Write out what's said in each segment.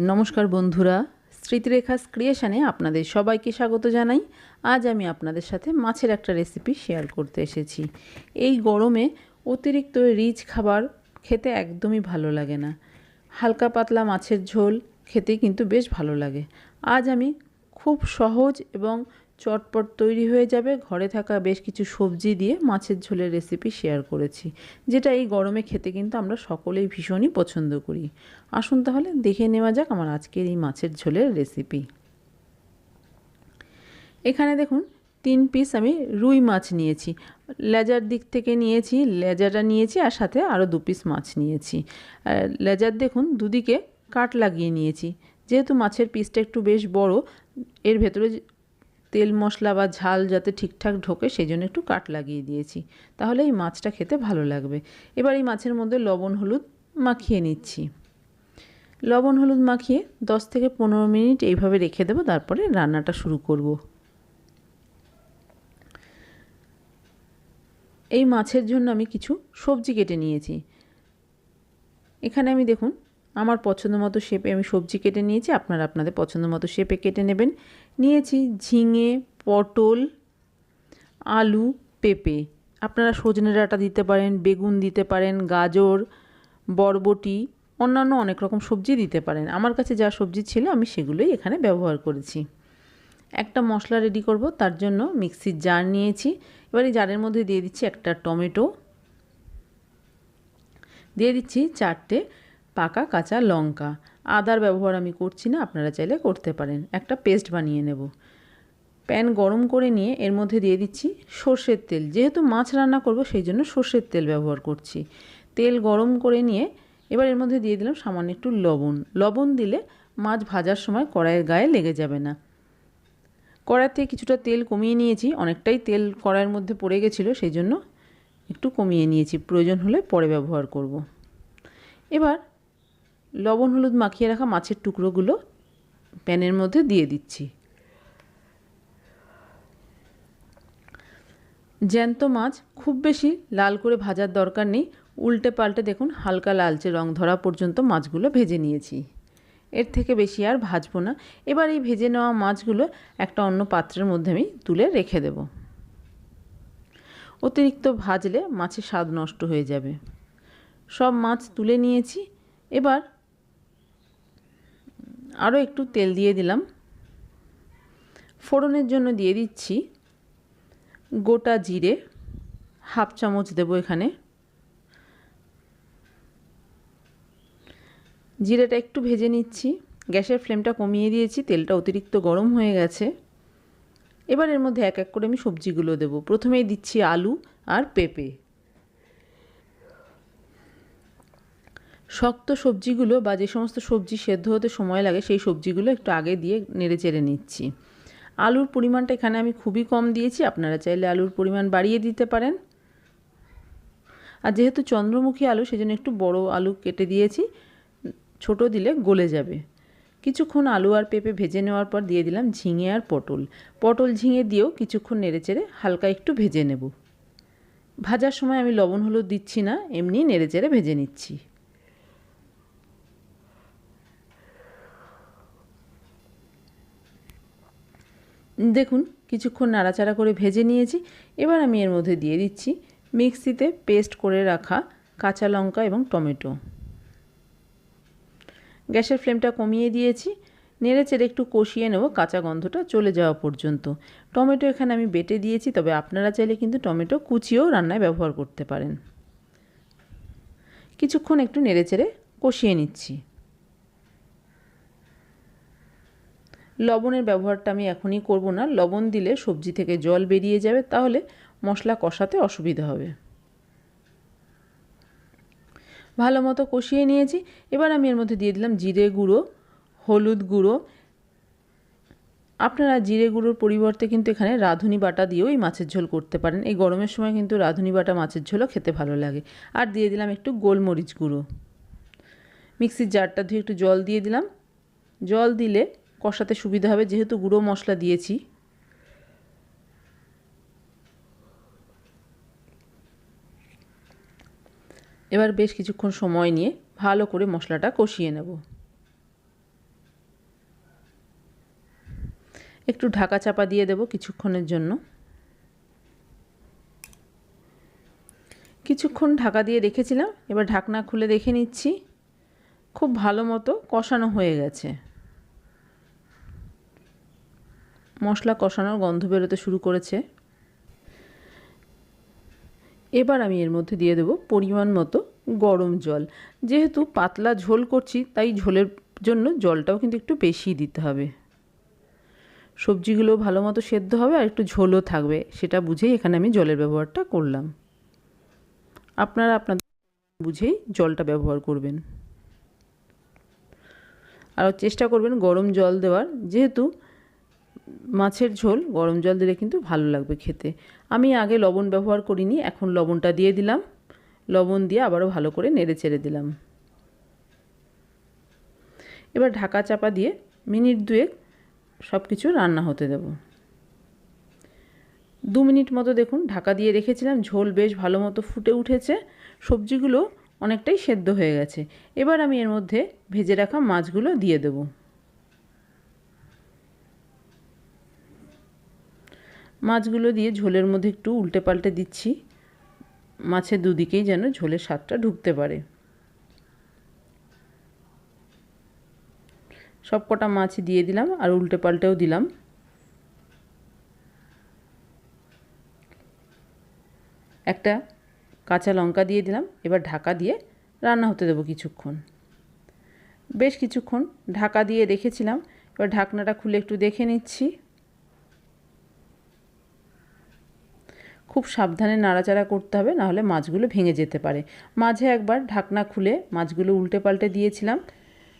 নমস্কার বন্ধুরা, স্মৃতিরেখাস ক্রিয়েশানে আপনাদের সবাইকে স্বাগত জানাই। আজ আমি আপনাদের সাথে মাছের একটা রেসিপি শেয়ার করতে এসেছি। এই গরমে অতিরিক্ত রিচ খাবার খেতে একদমই ভালো লাগে না। হালকা পাতলা মাছের ঝোল খেতে কিন্তু বেশ ভালো লাগে। আজ আমি খুব সহজ এবং চটপট তৈরি হয়ে যাবে। ঘরে থাকা বেশ কিছু সবজি দিয়ে মাছের ঝোলের রেসিপি শেয়ার করেছি, যেটা এই গরমে খেতে কিন্তু আমরা সকলেই ভীষণই পছন্দ করি। আসুন তাহলে দেখে নেওয়া যাক আমার আজকের এই মাছের ঝোলের রেসিপি এখানে দেখুন, তিন পিস আমি রুই মাছ নিয়েছি। লেজার দিক থেকে নিয়েছি লেজাটা নিয়েছি আর সাথে আরও দু পিস মাছ নিয়েছি। লেজার দেখুন, দুদিকে কাট লাগিয়ে নিয়েছি। যেহেতু মাছের পিসটা একটু বেশ বড়, এর ভেতরে তেল মশলা বা ঝাল যাতে ঠিকঠাক ঢোকে সেই জন্য একটু কাট লাগিয়ে দিয়েছি। তাহলে এই মাছটা খেতে ভালো লাগবে। এবার এই মাছের মধ্যে লবণ, হলুদ মাখিয়ে নিচ্ছি। লবণ, হলুদ মাখিয়ে দশ থেকে পনেরো মিনিট এইভাবে রেখে দেবো, তারপরে রান্নাটা শুরু করব। এই মাছের জন্য আমি কিছু সবজি কেটে নিয়েছি। এখানে আমি দেখুন আমার পছন্দ মতো শেপে আমি সবজি কেটে নিয়েছি, আপনারা আপনাদের পছন্দ মতো শেপে কেটে নেবেন। নিয়েছি ঝিঙে, পটল, আলু, পেঁপে। আপনারা সজনে ডাঁটা দিতে পারেন, বেগুন দিতে পারেন, গাজর, বরবটি, অন্যান্য অনেক রকম সবজি দিতে পারেন। আমার কাছে যা সবজি ছিল আমি সেগুলোই এখানে ব্যবহার করেছি। একটা মশলা রেডি করব, তার জন্য মিক্সির জার নিয়েছি। এবার এই জারের মধ্যে দিয়ে দিচ্ছি একটা টমেটো। দিয়ে দিচ্ছি চারটে পাকা কাঁচা লঙ্কা। আদার ব্যবহার আমি করছি না, আপনারা চাইলে করতে পারেন। একটা পেস্ট বানিয়ে নেব। প্যান গরম করে নিয়ে এর মধ্যে দিয়ে দিচ্ছি সর্ষের তেল। যেহেতু মাছ রান্না করব, সেই জন্য সর্ষের তেল ব্যবহার করছি। তেল গরম করে নিয়ে এবার এর মধ্যে দিয়ে দিলাম সামান্য একটু লবণ। লবণ দিলে মাছ ভাজার সময় কড়াইয়ের গায়ে লেগে যাবে না। কড়াই থেকে কিছুটা তেল কমিয়ে নিয়েছি। অনেকটাই তেল কড়াইয়ের মধ্যে পড়ে গেছিল, সেই জন্য একটু কমিয়ে নিয়েছি। প্রয়োজন হলে পরে ব্যবহার করব। এবার লবণ, হলুদ মাখিয়ে রাখা মাছের টুকরোগুলো প্যানের মধ্যে দিয়ে দিচ্ছি। জ্যান্ত মাছ খুব বেশি লাল করে ভাজার দরকার নেই। উল্টে পাল্টে দেখুন, হালকা লালচে রং ধরা পর্যন্ত মাছগুলো ভেজে নিয়েছি। এর থেকে বেশি আর ভাজবো না। এবার এই ভেজে নেওয়া মাছগুলো একটা অন্য পাত্রের মধ্যে আমি তুলে রেখে দেব। অতিরিক্ত ভাজলে মাছের স্বাদ নষ্ট হয়ে যাবে। সব মাছ তুলে নিয়েছি। এবার আরও একটু তেল দিয়ে দিলাম। ফোড়নের জন্য দিয়ে দিচ্ছি গোটা জিরে, হাফ চামচ দেবো এখানে। জিরেটা একটু ভেজে নিচ্ছি। গ্যাসের ফ্লেমটা কমিয়ে দিয়েছি, তেলটা অতিরিক্ত গরম হয়ে গেছে। এবার এর মধ্যে এক এক করে আমি সবজিগুলো দেবো। প্রথমেই দিচ্ছি আলু আর পেঁপে। শক্ত সবজিগুলো বা যে সমস্ত সবজি সেদ্ধ হতে সময় লাগে, সেই সবজিগুলো একটু আগে দিয়ে নেড়ে চেড়ে নিচ্ছি। আলুর পরিমাণটা এখানে আমি খুবই কম দিয়েছি, আপনারা চাইলে আলুর পরিমাণ বাড়িয়ে দিতে পারেন। আর যেহেতু চন্দ্রমুখী আলু, সেজন্য একটু বড় আলু কেটে দিয়েছি, ছোট দিলে গলে যাবে। কিছুক্ষণ আলু আর পেঁপে ভেজে নেওয়ার পর দিয়ে দিলাম ঝিঙে আর পটল। পটল ঝিঙে দিয়েও কিছুক্ষণ নেড়ে চেড়ে হালকা একটু ভেজে নেব। ভাজার সময় আমি লবণ হলুদ দিচ্ছি না, এমনি নেড়ে চেড়ে ভেজে নিচ্ছি। দেখুন, কিছুক্ষণ নাড়াচাড়া করে ভেজে নিয়েছি। এবার আমি এর মধ্যে দিয়ে দিচ্ছি মিক্সিতে পেস্ট করে রাখা কাঁচা লঙ্কা এবং টমেটো। গ্যাসের ফ্লেমটা কমিয়ে দিয়েছি। নেড়ে চেড়ে একটু কষিয়ে নেব, কাঁচা গন্ধটা চলে যাওয়া পর্যন্ত। টমেটো এখানে আমি বেটে দিয়েছি, তবে আপনারা চাইলে কিন্তু টমেটো কুচিয়েও রান্নায় ব্যবহার করতে পারেন। কিছুক্ষণ একটু নেড়ে চেড়ে কষিয়ে নিচ্ছি। লবণের ব্যবহারটা আমি এখনই করব না। লবণ দিলে সবজি থেকে জল বেরিয়ে যাবে, তাহলে মশলা কষাতে অসুবিধা হবে। ভালো মতো কষিয়ে নিয়েছি। এবার আমি এর মধ্যে দিয়ে দিলাম জিরে গুঁড়ো, হলুদ গুঁড়ো। আপনারা জিরে গুঁড়োর পরিবর্তে কিন্তু এখানে রাঁধুনি বাটা দিয়েও এই মাছের ঝোল করতে পারেন। এই গরমের সময় কিন্তু রাঁধুনি বাটা মাছের ঝোলও খেতে ভালো লাগে। আর দিয়ে দিলাম একটু গোলমরিচ গুঁড়ো। মিক্সির জারটা ধুয়ে একটু জল দিয়ে দিলাম। জল দিলে কষাতে সুবিধা হবে, যেহেতু গুঁড়ো মশলা দিয়েছি। এবার বেশ কিছুক্ষণ সময় নিয়ে ভালো করে মশলাটা কষিয়ে নেব। একটু ঢাকা চাপা দিয়ে দেব কিছুক্ষণের জন্য। কিছুক্ষণ ঢাকা দিয়ে রেখেছিলাম, এবার ঢাকনা খুলে দেখে নিচ্ছি, খুব ভালো মতো কষানো হয়ে গেছে। মশলা কষানোর গন্ধ বেরোতে শুরু করেছে। এবার আমি এর মধ্যে দিয়ে দেবো পরিমাণ মতো গরম জল। যেহেতু পাতলা ঝোল করছি, তাই ঝোলের জন্য জলটাও কিন্তু একটু বেশি দিতে হবে। সবজিগুলো ভালো মতো সেদ্ধ হবে আর একটু ঝোলও থাকবে, সেটা বুঝেই এখানে আমি জলের ব্যবহারটা করলাম। আপনারা আপনাদের বুঝেই জলটা ব্যবহার করবেন। আর চেষ্টা করবেন গরম জল দেওয়ার, যেহেতু মাছের ঝোল, গরম জল দিলে কিন্তু ভালো লাগবে খেতে। আমি আগে লবণ ব্যবহার করিনি, এখন লবণটা দিয়ে দিলাম। লবণ দিয়ে আবারও ভালো করে নেড়ে চেড়ে দিলাম। এবার ঢাকা চাপা দিয়ে মিনিট দুয়েক সব কিছু রান্না হতে দেব। দু মিনিট মতো দেখুন, ঢাকা দিয়ে রেখেছিলাম, ঝোল বেশ ভালো মতো ফুটে উঠেছে। সবজিগুলো অনেকটাই সেদ্ধ হয়ে গেছে। এবার আমি এর মধ্যে ভেজে রাখা মাছগুলো দিয়ে দেব। মাছগুলো দিয়ে ঝোলের মধ্যে একটু উল্টে পাল্টে দিচ্ছি। মাছের দুদিকেই যেন ঝোলের স্বাদটা ঢুকতে পারে। সব কটা মাছ দিয়ে দিলাম আর উল্টে পাল্টেও দিলাম। একটা কাঁচা লঙ্কা দিয়ে দিলাম, এবার ঢাকা দিয়ে রান্না হতে দেবো কিছুক্ষণ। বেশ কিছুক্ষণ ঢাকা দিয়ে রেখেছিলাম, এবার ঢাকনাটা খুলে একটু দেখে নিচ্ছি। খুব সাবধানে নাড়াচাড়া করতে হবে, নাহলে মাছগুলো ভেঙে যেতে পারে। মাঝে একবার ঢাকনা খুলে মাছগুলো উল্টে পাল্টে দিয়েছিলাম।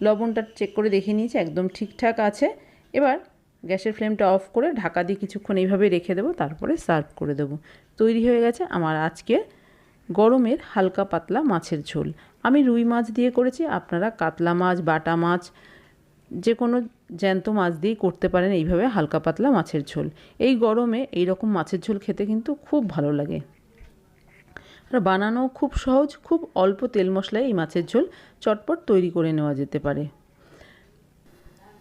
লবণটা চেক করে দেখে নিয়েছি, একদম ঠিকঠাক আছে। এবার গ্যাসের ফ্লেমটা অফ করে ঢাকা দিয়ে কিছুক্ষণ এইভাবে রেখে দেবো, তারপরে সার্ভ করে দেবো। তৈরি হয়ে গেছে আমার আজকে গরমের হালকা পাতলা মাছের ঝোল। আমি রুই মাছ দিয়ে করেছি, আপনারা কাতলা মাছ, বাটা মাছ যে কোনো জ্যান্ত মাছ দিয়েই করতে পারেন এইভাবে হালকা পাতলা মাছের ঝোল। এই গরমে এই রকম মাছের ঝোল খেতে কিন্তু খুব ভালো লাগে। আর বানানো খুব সহজ, খুব অল্প তেল মশলায় এই মাছের ঝোল চটপট তৈরি করে নেওয়া যেতে পারে।